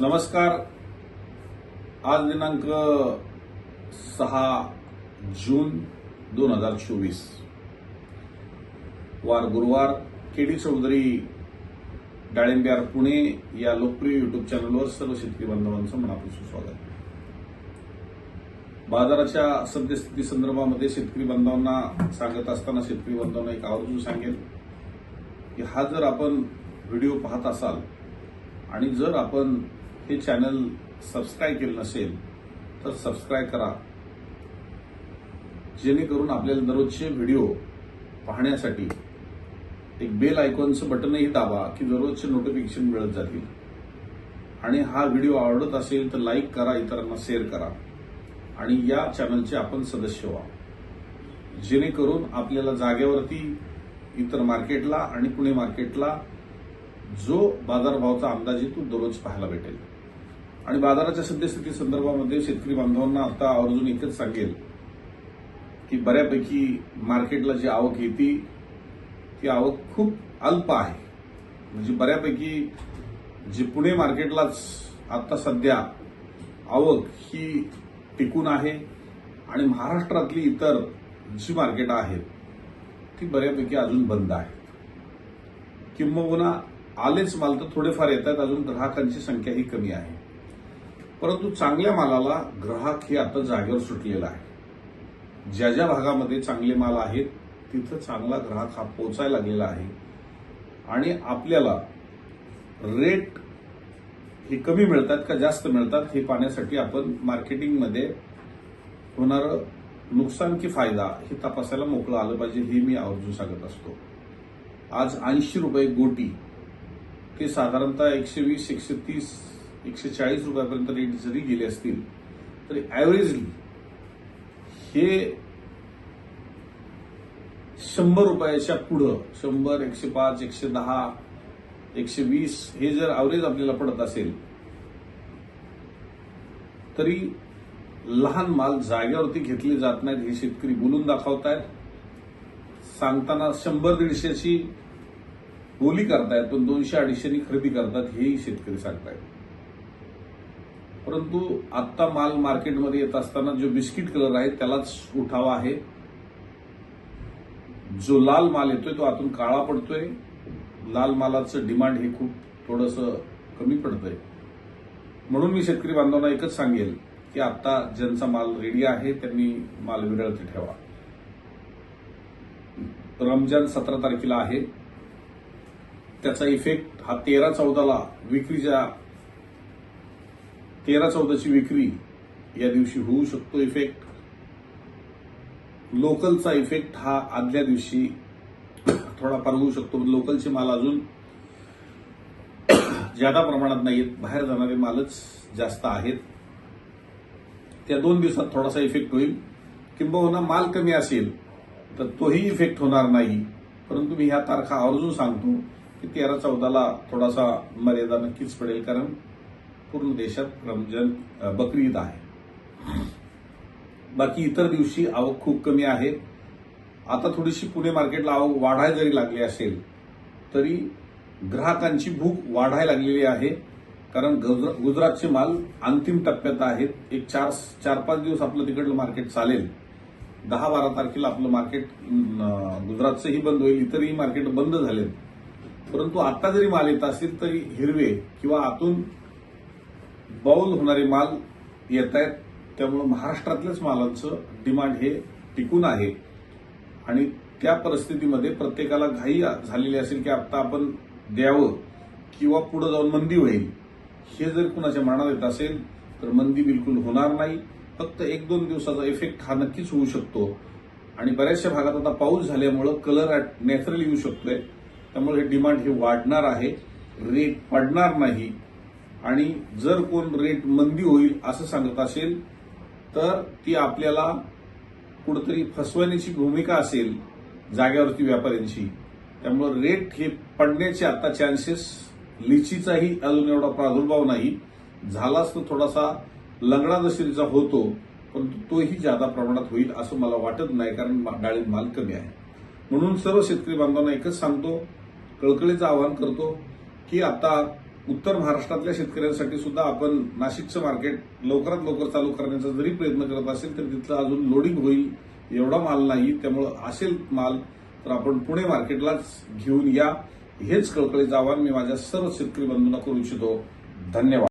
नमस्कार. आज दिनांक सहा जून दोन हजार चोवीस. वार गुरुवार के डी चौधरी डाळिंब्यार पुणे या लोकप्रिय युट्यूब चॅनलवर सर्व शेतकरी बांधवांचं मनापासून स्वागत. बाजाराच्या सद्यस्थिती संदर्भामध्ये शेतकरी बांधवांना सांगत असताना शेतकरी बांधवांना एक आवर्जून सांगेल की हा जर आपण व्हिडिओ पाहत असाल आणि जर आपण हे चॅनल सबस्क्राईब केलं नसेल तर सबस्क्राईब करा. जेणेकरून आपल्याला दररोजचे व्हिडिओ पाहण्यासाठी एक बेल आयकॉनचं बटनही दाबा की दररोजचे नोटिफिकेशन मिळत जातील. आणि हा व्हिडिओ आवडत असेल तर लाईक करा इतरांना शेअर करा. आणि या चॅनलचे आपण सदस्य व्हा. जेणेकरून आपल्याला जागेवरती इतर मार्केटला आणि पुणे मार्केटला जो बाजारभावाचा अंदाज आहे तो दररोज पाहायला भेटेल. आणि बाजाराच्या सद्यस्थिती संदर्भामध्ये शेतकरी बांधवांना आता आवर्जून इथेच सांगेल की बऱ्यापैकी मार्केटला जी आवक येते ती आवक खूप अल्प आहे. म्हणजे बऱ्यापैकी जी पुणे मार्केटलाच आता सध्या आवक ही टिकून आहे आणि महाराष्ट्रातली इतर जी मार्केट आहेत ती बऱ्यापैकी अजून बंद आहेत. किंबहुना आलेच माल तर थोडेफार येत आहेत अजून ग्राहकांची संख्या ही कमी आहे. परंतु चांगल्या मालाला ग्राहक हे आता जागेवर सुटलेला आहे. ज्या ज्या भागामध्ये चांगले माल आहेत तिथं चांगला ग्राहक हा पोचायला लागलेला आहे. आणि आपल्याला रेट हे कमी मिळतात का जास्त मिळतात हे पाहण्यासाठी आपण मार्केटिंगमध्ये होणारं नुकसान की फायदा हे तपासायला मोकळं आलं पाहिजे हे मी आवर्जून सांगत असतो. आज ऐंशी रुपये गोटी ते साधारणतः एकशे वीस एकशे तीस एकशे चाळीस रुपयापर्यंत रेट जरी गेले असतील तरी ॲव्हरेजली हे शंभर रुपयाच्या पुढं शंभर एकशे पाच एकशे दहा एकशे वीस हे जर ॲव्हरेज आपल्याला पडत असेल तरी लहान माल जागेवरती घेतले जात नाहीत हे शेतकरी बोलून दाखवतायत. सांगताना शंभर दीडशेची बोली करतायत पण दोनशे अडीचशेनी खरेदी करतात हेही शेतकरी सांगतायत. परंतु आत्ता माल मार्केटमध्ये येत असताना जो बिस्किट कलर आहे त्यालाच उठावा आहे. जो लाल माल येतोय तो आतून काळा पडतोय. लाल मालाचं डिमांड हे खूप थोडस कमी पडतंय. म्हणून मी शेतकरी बांधवांना एकच सांगेल की आता ज्यांचा माल रेडी आहे त्यांनी माल विरळती ठेवा. रमजान सतरा तारखेला आहे. त्याचा इफेक्ट हा तेरा चौदाला विक्रीच्या तेरा चौदाची विक्री या दिवशी होऊ शकतो इफेक्ट लोकलचा इफेक्ट हा आदल्या दिवशी थोडाफार होऊ शकतो. लोकलचे माल अजून ज्यादा प्रमाणात नाहीत बाहेर जाणारे मालच जास्त आहेत. त्या दोन दिवसात थोडासा इफेक्ट होईल. किंबहुना माल कमी असेल तर तोही इफेक्ट होणार नाही. परंतु मी ह्या तारखा आवर्जून सांगतो. की तेरा चौदाला थोडासा मर्यादा नक्कीच पडेल कारण पूर्ण देशात रमजान बकरी ईद आहे. बाकी इतर दिवशी आवक खूप कमी आहे. आता थोडीशी पुणे मार्केटला आवक वाढायला जरी लागली असेल तरी ग्राहकांची भूक वाढायला लागलेली आहे कारण गुजरातचे माल अंतिम टप्प्यात आहेत. एक चार चार पाच दिवस आपलं तिकडलं मार्केट चालेल. दहा बारा तारखेला आपलं मार्केट गुजरातचंही बंद होईल इतरही मार्केट बंद झालेत. परंतु आता जरी माल येत असेल तरी हिरवे किंवा आतून बाऊल होणारे माल येत आहेत. त्यामुळे महाराष्ट्रातल्याच मालांचं डिमांड हे टिकून आहे. आणि त्या परिस्थितीमध्ये प्रत्येकाला घाई झालेली असेल की आता आपण द्यावं किंवा पुढे जाऊन मंदी होईल. हे जर कुणाच्या मनात येत असेल तर मंदी बिलकुल होणार नाही. फक्त एक दोन दिवसाचा इफेक्ट हा नक्कीच होऊ शकतो. आणि बऱ्याचशा भागात आता पाऊस झाल्यामुळं कलर नॅचरल येऊ शकतोय. त्यामुळे हे डिमांड हे वाढणार आहे. रेट पडणार नाही. आणि जर कोण रेट मंदी होईल असं सांगत असेल तर ती आपल्याला कुठंतरी फसवण्याची भूमिका असेल जाग्यावरती व्यापाऱ्यांची. त्यामुळे रेट हे पडण्याचे आता चान्सेस लिचीचाही अजून एवढा प्रादुर्भाव नाही. झालाच तर थोडासा लंगडा दशेरीचा होतो परंतु तोही जादा प्रमाणात होईल असं मला वाटत नाही कारण डाळी माल कमी आहे. म्हणून सर्व शेतकरी बांधवांना एकच सांगतो कळकळीचं आवाहन करतो की आता उत्तर महाराष्ट्रातल्या शेतकऱ्यांसाठी सुद्धा आपण नाशिकचं मार्केट लवकरात लवकर चालू करण्याचा जरी प्रयत्न करत असेल तर तिथलं अजून लोडिंग होईल एवढा माल नाही. त्यामुळं असेल माल तर आपण पुणे मार्केटलाच घेऊन या. हेच कळकळीचं आवाहन मी माझ्या सर्व शेतकरी बंधूंना करू इच्छितो. धन्यवाद.